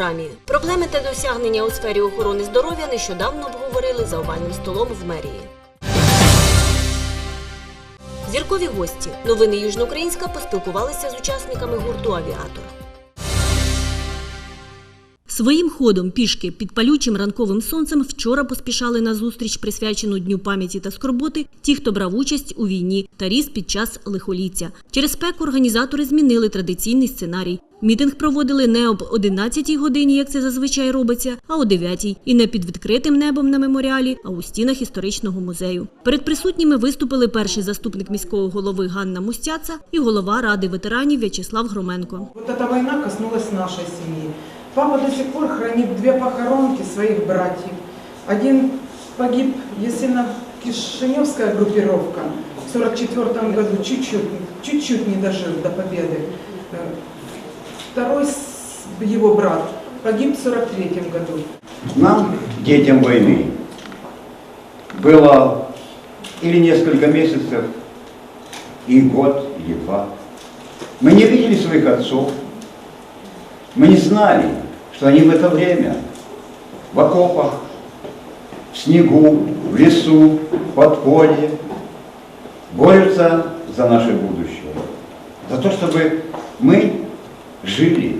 Програмі проблеми та досягнення у сфері охорони здоров'я нещодавно обговорили за овальним столом в мерії. Зіркові гості. Новини Южноукраїнська поспілкувалися з учасниками гурту Авіатор. Своїм ходом пішки під палючим ранковим сонцем вчора поспішали на зустріч, присвячену Дню пам'яті та скорботи, ті, хто брав участь у війні та ріс під час лихоліття. Через спеку організатори змінили традиційний сценарій. Мітинг проводили не об 11 годині, як це зазвичай робиться, а о 9 і не під відкритим небом на меморіалі, а у стінах історичного музею. Перед присутніми виступили перший заступник міського голови Ганна Мустяца і голова ради ветеранів В'ячеслав Громенко. Вот эта война коснулась нашей семьи. Папа до сих пор хранит две похоронки своих братьев. Один погиб, Есена Кишиневская группировка в 44 году, чуть-чуть, не дожил до победы. Второй его брат погиб в 43 году. Нам, детям войны, было или несколько месяцев, и год, или два. Мы не видели своих отцов. Мы не знали, что они в это время в окопах, в снегу, в лесу, в подполье борются за наше будущее. За то, чтобы мы жили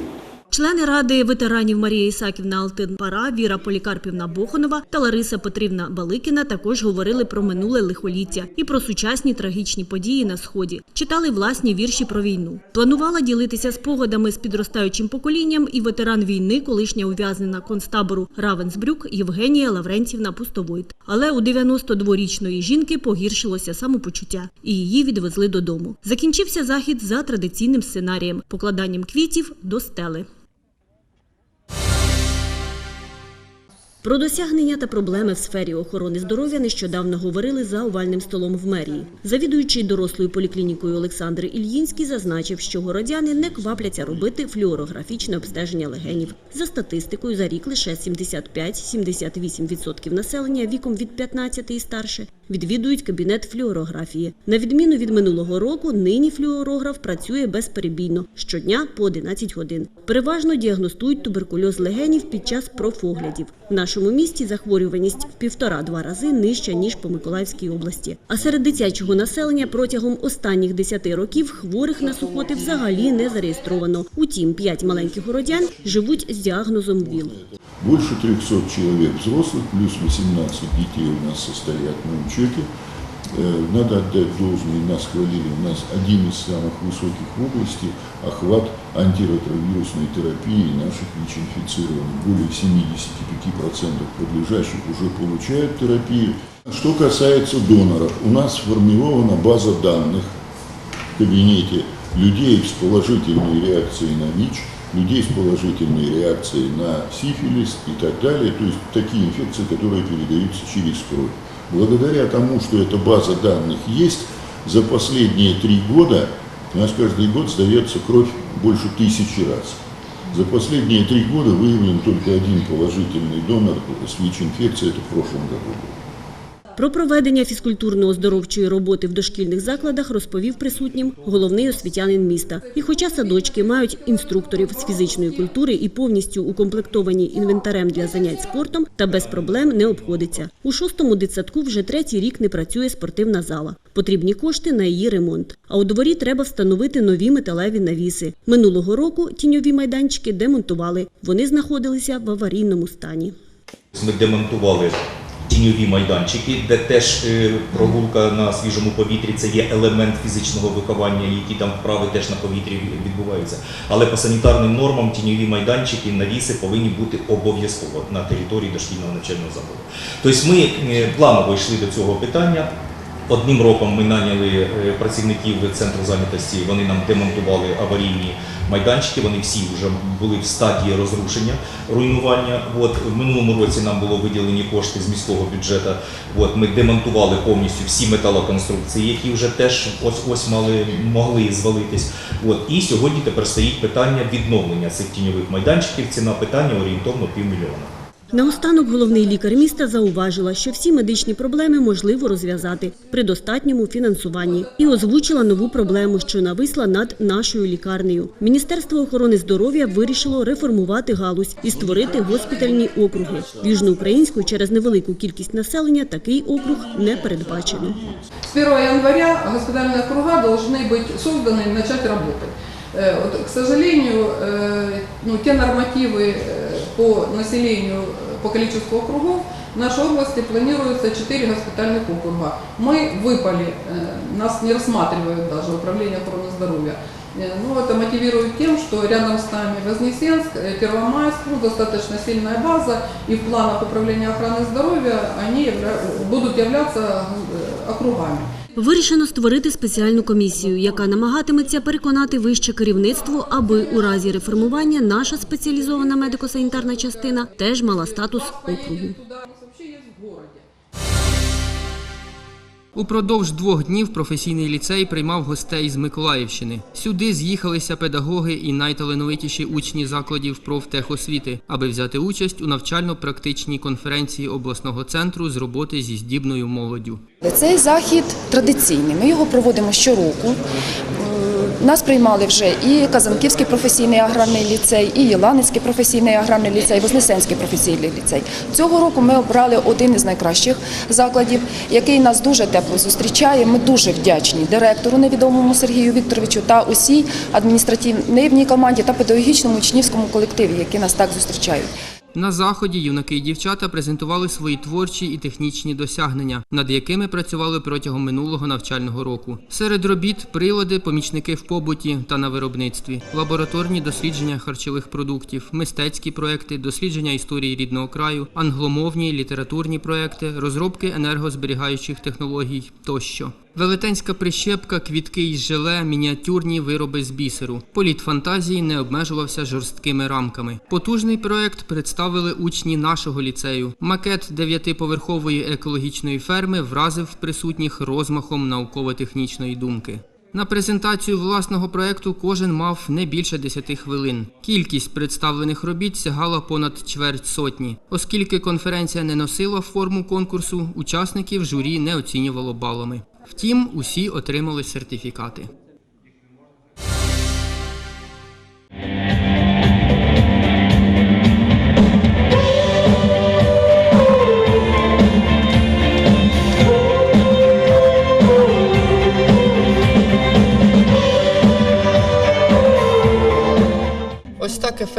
Члени ради ветеранів Марія Ісаківна Алтинпара, Віра Полікарпівна Бохонова та Лариса Петрівна Баликіна також говорили про минуле лихоліття і про сучасні трагічні події на сході. Читали власні вірші про війну. Планувала ділитися спогадами з підростаючим поколінням і ветеран війни, колишня ув'язнена концтабору Равенсбрюк Євгенія Лаврентівна Пустовойт. Але у 92-річної жінки погіршилося самопочуття, і її відвезли додому. Закінчився захід за традиційним сценарієм покладанням квітів до стели. Про досягнення та проблеми в сфері охорони здоров'я нещодавно говорили за овальним столом в мерії. Завідуючий дорослою поліклінікою Олександр Ільїнський зазначив, що городяни не квапляться робити флюорографічне обстеження легенів. За статистикою, за рік лише 75-78% населення віком від 15 і старше відвідують кабінет флюорографії. На відміну від минулого року, нині флюорограф працює безперебійно щодня по 11 годин. Переважно діагностують туберкульоз легенів під час профоглядів. Нашому місті захворюваність в півтора-два рази нижча ніж по Миколаївській області. А серед дитячого населення протягом останніх 10 років хворих на сухоти взагалі не зареєстровано. Утім, п'ять маленьких городян живуть з діагнозом ВІЛ. Більше 300 чоловік взрослих, плюс 18 дітей у нас состоят на учете. Э, Надо отдать должное, нас хвалили, у нас один из самых высоких в области охват антиретровирусной терапии наших ВИЧ-инфицированных. Более 75% подлежащих уже получают терапию. Что касается доноров, у нас сформирована база данных в кабинете людей с положительной реакцией на ВИЧ, людей с положительной реакцией на сифилис и так далее, то есть такие инфекции, которые передаются через кровь. Благодаря тому, что эта база данных есть, за последние три года у нас каждый год сдается кровь больше тысячи раз. За последние три года выявлен только один положительный донор с ВИЧ-инфекцией, это в прошлом году был. Про проведення фізкультурно-оздоровчої роботи в дошкільних закладах розповів присутнім головний освітянин міста. І хоча садочки мають інструкторів з фізичної культури і повністю укомплектовані інвентарем для занять спортом, та без проблем не обходиться. У шостому дитсадку вже третій рік не працює спортивна зала. Потрібні кошти на її ремонт. А у дворі треба встановити нові металеві навіси. Минулого року тіньові майданчики демонтували. Вони знаходилися в аварійному стані. Ми демонтували тіньові майданчики, де теж е, прогулка на свіжому повітрі це є елемент фізичного виховання, які там вправи теж на повітрі відбуваються. Але по санітарним нормам тіньові майданчики, навіси повинні бути обов'язково на території дошкільного навчального закладу. Тобто ми е, планово йшли до цього питання. Одним роком ми наняли е, працівників центру зайнятості, вони нам демонтували аварійні майданчики, вони всі вже були в стадії розрушення, руйнування. От, в минулому році нам було виділені кошти з міського бюджету. От, ми демонтували повністю всі металоконструкції, які вже теж ось ось мали, могли звалитись. От, і сьогодні тепер стоїть питання відновлення цих тіньових майданчиків. Ціна питання орієнтовно півмільйона. Наостанок головний лікар міста зауважила, що всі медичні проблеми можливо розв'язати при достатньому фінансуванні і озвучила нову проблему, що нависла над нашою лікарнею. Міністерство охорони здоров'я вирішило реформувати галузь і створити госпітальні округи. В Южноукраїнську через невелику кількість населення такий округ не передбачено. С 1 января госпитальные округа должны быть созданы и начать работать. Э, Вот, к сожалению, э, ну, те нормативы э, по населению, э, по количеству округов в нашей области планируется 4 госпитальных округа. Мы выпали, э, нас не рассматривают даже управление охраны здоровья. Э, Ну, это мотивирует тем, что рядом с нами Вознесенск, э, Первомайск, ну, достаточно сильная база, и в планах управления охраны здоровья они явля- будут являться э, округами. Вирішено створити спеціальну комісію, яка намагатиметься переконати вище керівництво, аби у разі реформування наша спеціалізована медико-санітарна частина теж мала статус округу. Упродовж двох днів професійний ліцей приймав гостей з Миколаївщини. Сюди з'їхалися педагоги і найталановитіші учні закладів профтехосвіти, аби взяти участь у навчально-практичній конференції обласного центру з роботи зі здібною молоддю. Цей захід традиційний. Ми його проводимо щороку. Нас приймали вже і Казанківський професійний аграрний ліцей, і Єланицький професійний аграрний ліцей, Вознесенський професійний ліцей. Цього року ми обрали один із найкращих закладів, який нас дуже тепло зустрічає. Ми дуже вдячні директору невідомому Сергію Вікторовичу та усій адміністративній команді та педагогічному учнівському колективі, які нас так зустрічають. На заході юнаки і дівчата презентували свої творчі і технічні досягнення, над якими працювали протягом минулого навчального року. Серед робіт прилади, помічники в побуті та на виробництві, лабораторні дослідження харчових продуктів, мистецькі проекти, дослідження історії рідного краю, англомовні літературні проекти, розробки енергозберігаючих технологій тощо. Велетенська прищепка, квітки із желе, мініатюрні вироби з бісеру. Політ фантазії не обмежувався жорсткими рамками. Потужний проект представили учні нашого ліцею. Макет дев'ятиповерхової екологічної ферми вразив присутніх розмахом науково-технічної думки. На презентацію власного проекту кожен мав не більше 10 хвилин. Кількість представлених робіт сягала понад чверть сотні. Оскільки конференція не носила форму конкурсу, учасників журі не оцінювало балами. Втім, усі отримали сертифікати.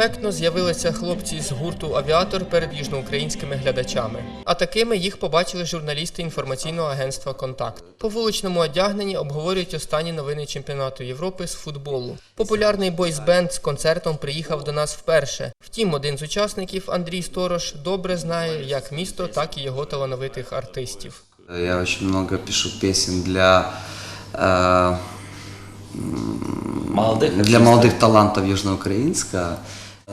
ефектно з'явилися хлопці з гурту Авіатор перед южноукраїнськими глядачами. А такими їх побачили журналісти інформаційного агентства Контакт. По вуличному одягненні обговорюють останні новини чемпіонату Європи з футболу. Популярний бойсбенд з концертом приїхав до нас вперше. Втім, один з учасників Андрій Сторож добре знає як місто, так і його талановитих артистів. Я очень много пишу песен для э, м, Молодых для молодых талантов Южноукраинска.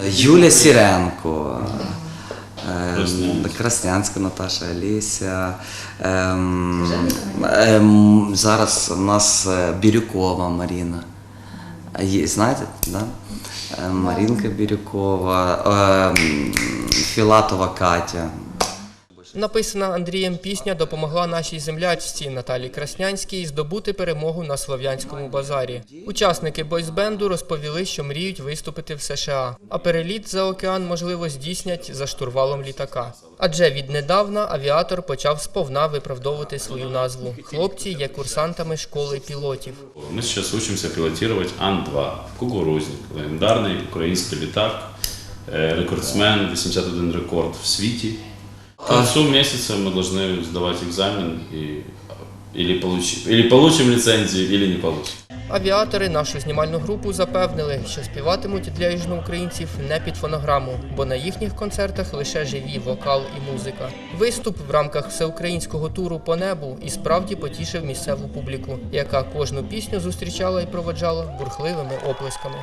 Юля Сиренко, э, Краснянська Наташа, Олеся. ем, ем, зараз у нас е, Бірюкова Маріна. Є, знаєте, да? Марінка Бірюкова, ем, Філатова Катя. Написана Андрієм пісня допомогла нашій землячці Наталі Краснянській здобути перемогу на слов'янському базарі. Учасники бойсбенду розповіли, що мріють виступити в США, а переліт за океан можливо здійснять за штурвалом літака. Адже віднедавна авіатор почав сповна виправдовувати свою назву. Хлопці є курсантами школи пілотів. Мы сейчас учимся пилотировать Ан-2, кукурузник, легендарний український літак, е, рекордсмен, 81 рекорд в світі. К концу месяца мы должны сдавать экзамен и или, получи, или получим лицензию, или не получим. Авіатори нашу знімальну групу запевнили, що співатимуть для южноукраїнців не під фонограму, бо на їхніх концертах лише живі вокал і музика. Виступ в рамках всеукраїнського туру по небу і справді потішив місцеву публіку, яка кожну пісню зустрічала і проводжала бурхливими оплесками.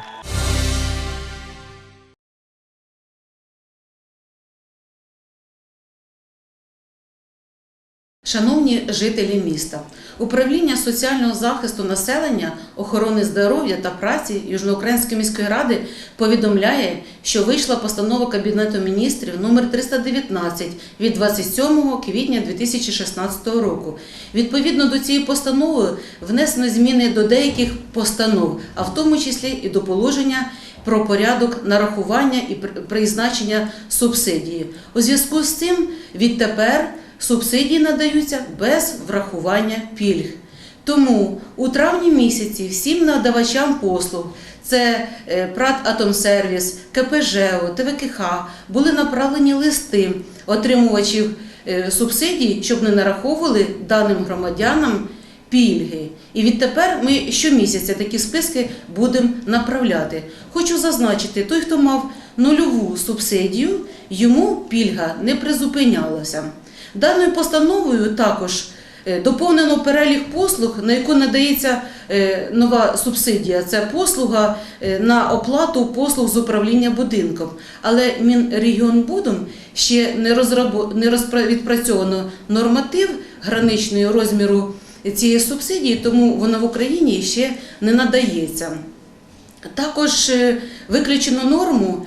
Шановні жителі міста, управління соціального захисту населення, охорони здоров'я та праці Южноукраїнської міської ради повідомляє, що вийшла постанова Кабінету міністрів номер 319 від 27 квітня 2016 року. Відповідно до цієї постанови внесено зміни до деяких постанов, а в тому числі і до положення про порядок нарахування і призначення субсидії. У зв'язку з цим відтепер субсидії надаються без врахування пільг. Тому у травні місяці всім надавачам послуг це е, ПРАТ Атомсервіс, КПЖО, ТВКХ були направлені листи отримувачів е, субсидій, щоб не нараховували даним громадянам пільги. І відтепер ми щомісяця такі списки будемо направляти. Хочу зазначити, той, хто мав нульову субсидію, йому пільга не призупинялася. Даною постановою також е, доповнено перелік послуг, на яку надається е, нова субсидія. Це послуга е, на оплату послуг з управління будинком. Але Мінрегіонбудом ще не відпрацьовано норматив граничної розміру цієї субсидії, тому вона в Україні ще не надається. Також виключено норму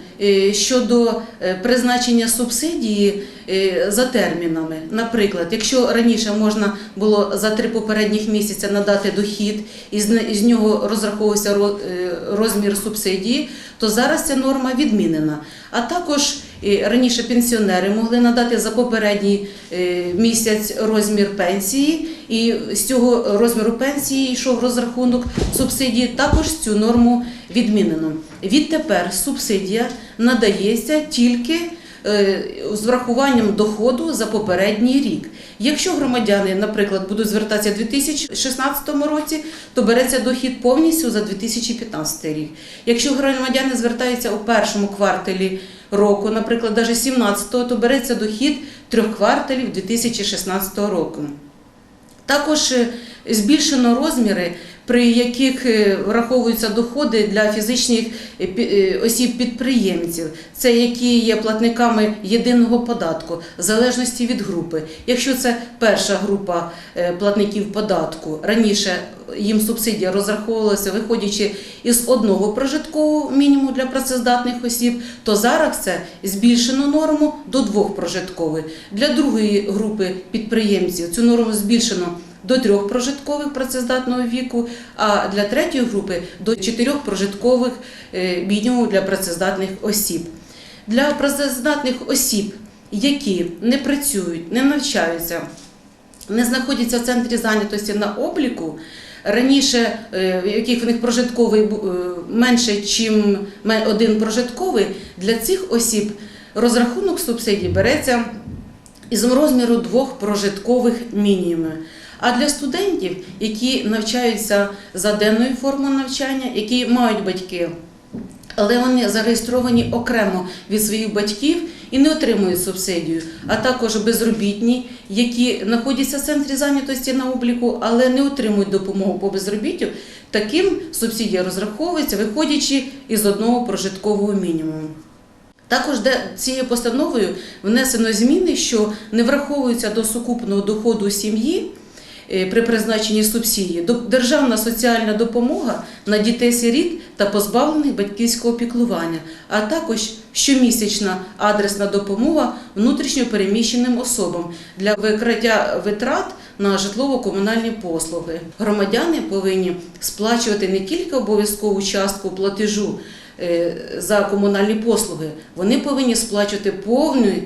щодо е, призначення субсидії е, за термінами. Наприклад, якщо раніше можна було за три попередніх місяця надати дохід і з нього розраховувався е, розмір субсидії, то зараз ця норма відмінена. А також е, раніше пенсіонери могли надати за попередній е, місяць розмір пенсії, і з цього розміру пенсії йшов розрахунок субсидії. Також цю норму відмінено. Відтепер субсидія надається тільки е, з врахуванням доходу за попередній рік. Якщо громадяни, наприклад, будуть звертатися у 2016 році, то береться дохід повністю за 2015 рік. Якщо громадяни звертаються у першому кварталі року, наприклад, навіть 17-го, то береться дохід трьох кварталів 2016 року. Також е, збільшено розміри, при яких е, враховуються доходи для фізичних е, е, осіб-підприємців, це які є платниками єдиного податку, в залежності від групи. Якщо це перша група платників податку, раніше їм субсидія розраховувалася, виходячи із одного прожиткового мінімуму для працездатних осіб, то зараз це збільшено норму до двох прожиткових. Для другої групи підприємців цю норму збільшено до трьох прожиткових працездатного віку, а для третьої групи до чотирьох прожиткових е, мінімумів для працездатних осіб. Для працездатних осіб, які не працюють, не навчаються, не знаходяться в центрі зайнятості на обліку. Раніше, е, яких в них прожитковий е, менше, ніж один прожитковий, для цих осіб розрахунок субсидій береться із розміру двох прожиткових мінімумів. А для студентів, які навчаються за денною формою навчання, які мають батьки, але вони зареєстровані окремо від своїх батьків і не отримують субсидію, а також безробітні, які знаходяться в центрі зайнятості на обліку, але не отримують допомогу по безробіттю. Таким субсидія розраховується, виходячи із одного прожиткового мінімуму. Також де цією постановою внесено зміни, що не враховуються до сукупного доходу сім'ї при призначенні субсидії державна соціальна допомога на дітей-сиріт та позбавлених батьківського піклування, а також щомісячна адресна допомога внутрішньо переміщеним особам для викриття витрат на житлово-комунальні послуги. Громадяни повинні сплачувати не тільки обов'язкову частку платежу е, за комунальні послуги, вони повинні сплачувати повний е,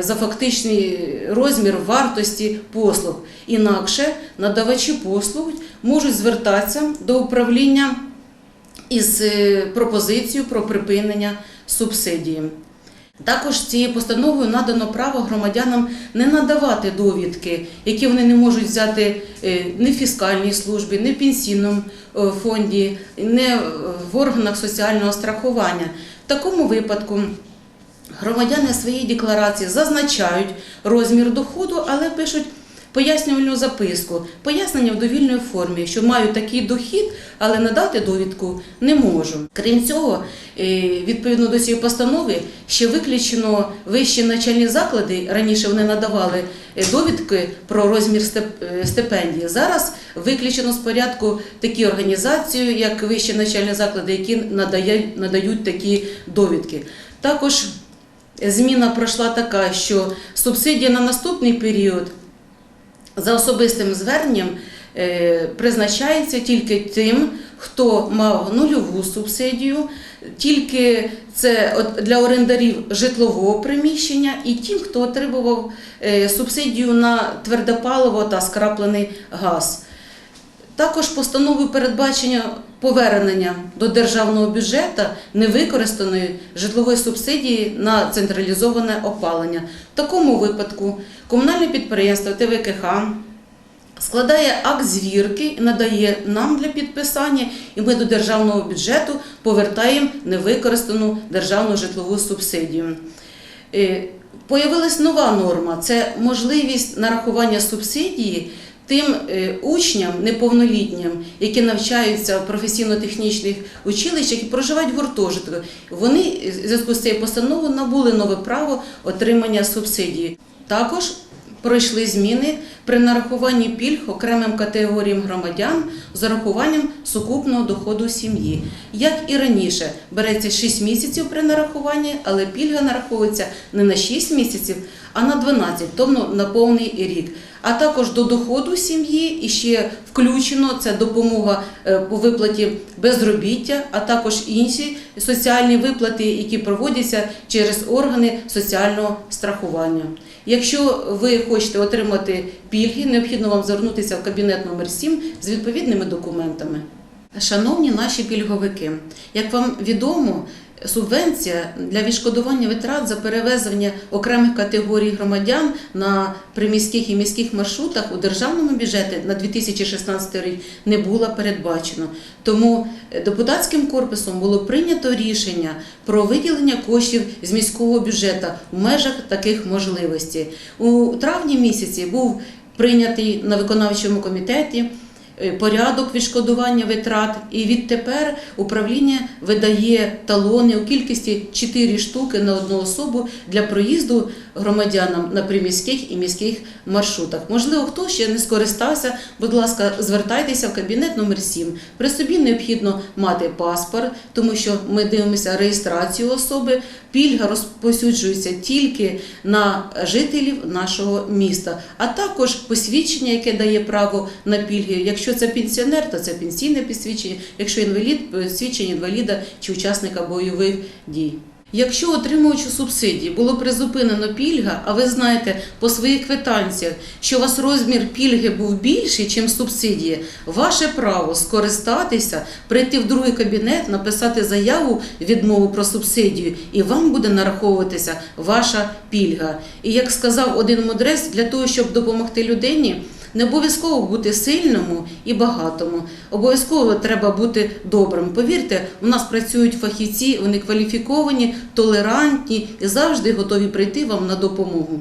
за фактичний розмір вартості послуг. Інакше надавачі послуг можуть звертатися до управління із е, пропозицією про припинення субсидії. Також цією постановою надано право громадянам не надавати довідки, які вони не можуть взяти е, ні в фіскальній службі, ні в пенсійному е, фонді, ні в органах соціального страхування. В такому випадку Громадяни своїй декларації зазначають розмір доходу, але пишуть пояснювальну записку, пояснення в довільній формі, що маю такий дохід, але надати довідку не можу. Крім цього, е, відповідно до цієї постанови, ще виключено вищі навчальні заклади. Раніше вони надавали е, довідки про розмір е, стипендії. Зараз виключено з порядку такі організації, як вищі навчальні заклади, які надають такі довідки. Також зміна пройшла така, що субсидія на наступний період за особистим зверненням е, призначається тільки тим, хто мав нульову субсидію, тільки це для орендарів житлового приміщення і тим, хто отримував е, субсидію на тверде паливо та скраплений газ. Також постановою передбачення повернення до державного бюджету невикористаної житлової субсидії на централізоване опалення. В такому випадку комунальне підприємство ТВКХ складає акт звірки і надає нам для підписання, і ми до державного бюджету повертаємо невикористану державну житлову субсидію. Е, Появилась нова норма це можливість нарахування субсидії тим е, учням неповнолітнім, які навчаються в професійно-технічних училищах і проживають в гуртожитку. Вони е, в зв'язку з цією постановою набули нове право отримання субсидії. Також пройшли зміни при нарахуванні пільг окремим категоріям громадян з урахуванням сукупного доходу сім'ї. Як і раніше, береться 6 місяців при нарахуванні, але пільга нараховується не на 6 місяців, а на 12, тобто на повний рік. А також до доходу сім'ї і ще включено це допомога е, по виплаті безробіття, а також інші соціальні виплати, які проводяться через органи соціального страхування. Якщо ви хочете отримати пільги, необхідно вам звернутися в кабінет номер 7 з відповідними документами. Шановні наші пільговики, як вам відомо, субвенція для відшкодування витрат за перевезення окремих категорій громадян на приміських і міських маршрутах у державному бюджеті на 2016 рік не була передбачено. Тому депутатським корпусом було прийнято рішення про виділення коштів з міського бюджету в межах таких можливостей. У травні місяці був прийнятий на виконавчому комітеті е, порядок відшкодування витрат, і відтепер управління видає талони у кількості 4 штуки на одну особу для проїзду громадянам на приміських і міських маршрутах. Можливо, хто ще не скористався, будь ласка, звертайтеся в кабінет номер 7. При собі необхідно мати паспорт, тому що ми дивимося реєстрацію особи. Пільга розповсюджується тільки на жителів нашого міста, а також посвідчення, яке дає право на пільги. Якщо це пенсіонер, то це пенсійне посвідчення, якщо інвалід, посвідчення інваліда чи учасника бойових дій. Якщо отримуючи субсидії було призупинено пільга, а ви знаєте по своїх квитанціях, що у вас розмір пільги був більший, ніж субсидії, ваше право скористатися, прийти в другий кабінет, написати заяву відмову про субсидію, і вам буде нараховуватися ваша пільга. І як сказав один мудрець, для того, щоб допомогти людині. Не обов'язково бути сильному і багатому. Обов'язково треба бути добрим. Повірте, у нас працюють фахівці, вони кваліфіковані, толерантні і завжди готові прийти вам на допомогу.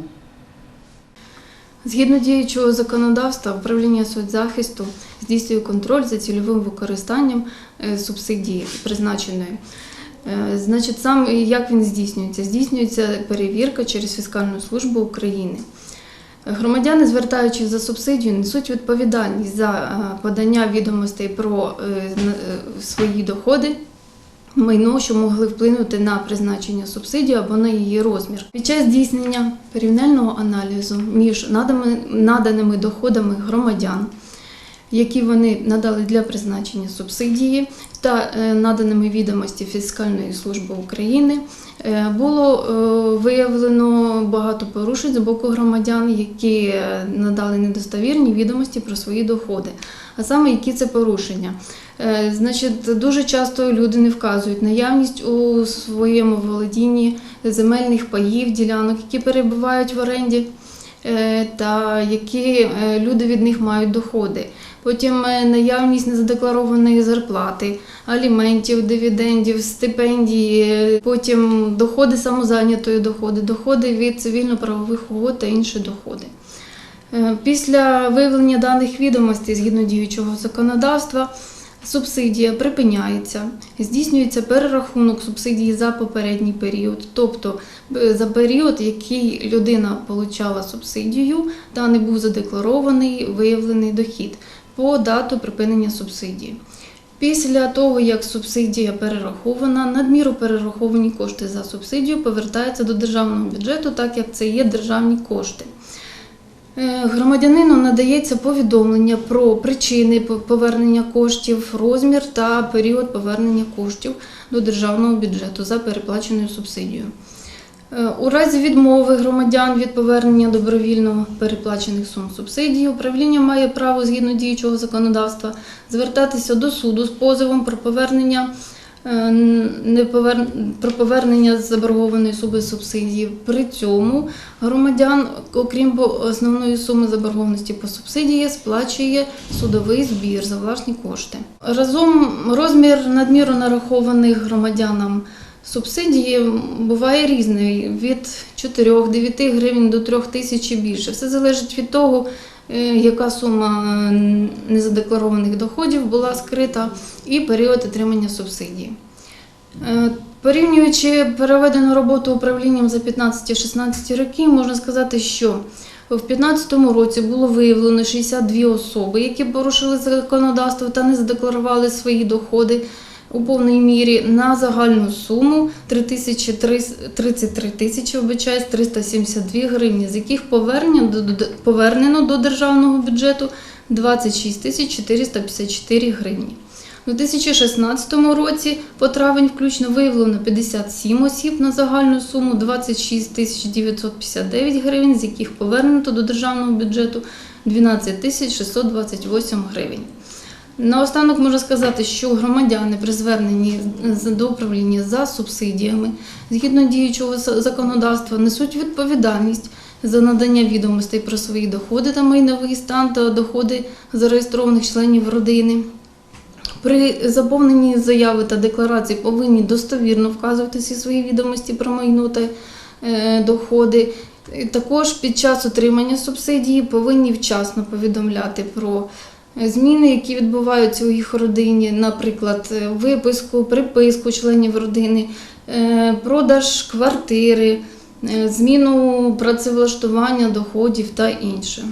Згідно діючого законодавства, управління соцзахисту здійснює контроль за цільовим використанням е, субсидії призначеної. Е, Значить, сам як він здійснюється? Здійснюється перевірка через фіскальну службу України. Громадяни, звертаючись за субсидію, несуть відповідальність за е, подання відомостей про е, е, свої доходи, майно, що могли вплинути на призначення субсидії або на її розмір. Під час здійснення порівняльного аналізу між наданими доходами громадян, які вони надали для призначення субсидії, та е, наданими відомості Фіскальної служби України, е, було е, виявлено багато порушень з боку громадян, які надали недостовірні відомості про свої доходи. А саме які це порушення? Значить, дуже часто люди не вказують наявність у своєму володінні земельних паїв, ділянок, які перебувають в оренді, та які люди від них мають доходи. Потім е, наявність незадекларованої зарплати, аліментів, дивідендів, стипендії, е, потім доходи самозайнятої доходи, доходи від цивільно-правових угод та інші доходи. Е, Після виявлення даних відомостей згідно діючого законодавства субсидія припиняється, здійснюється перерахунок субсидії за попередній період, тобто за період, який людина отримала субсидію та не був задекларований виявлений дохід по дату припинення субсидії. Після того, як субсидія перерахована, надміру перераховані кошти за субсидію повертаються до державного бюджету, так як це є державні кошти. Е, Громадянину надається повідомлення про причини повернення коштів, розмір та період повернення коштів до державного бюджету за переплаченою субсидією. Е, У разі відмови громадян від повернення добровільно переплачених сум субсидії, управління має право згідно діючого законодавства звертатися до суду з позовом про повернення е, не повер... про повернення заборгованої суми субсидії. При цьому громадян, окрім основної суми заборгованості по субсидії, сплачує судовий збір за власні кошти. Разом розмір надміру нарахованих громадянам субсидії буває різний від 4-9 гривень до 3 тисяч і більше. Все залежить від того, е, яка сума незадекларованих доходів була скрита і період отримання субсидії. Е, Порівнюючи переведену роботу управлінням за 15-16 роки, можна сказати, що в 2015 році було виявлено 62 особи, які порушили законодавство та не задекларували свої доходи у повній мірі на загальну суму 33 тисячі вибачаюсь, 372 гривні, з яких повернено до державного бюджету 26 тисяч 454 гривні. У 2016 році по травень включно виявлено 57 осіб на загальну суму 26 тисяч 959 гривень, з яких повернуто до державного бюджету 12 тисяч 628 гривень. Наостанок можу сказати, що громадяни при зверненні до управління за субсидіями згідно діючого законодавства несуть відповідальність за надання відомостей про свої доходи та майновий стан та доходи зареєстрованих членів родини. При заповненні заяви та декларації повинні достовірно вказувати всі свої відомості про майно та е, доходи. Також під час отримання субсидії повинні вчасно повідомляти про зміни, які відбуваються у їх родині, наприклад, е, виписку, приписку членів родини, е, продаж квартири, е, зміну працевлаштування доходів та інше.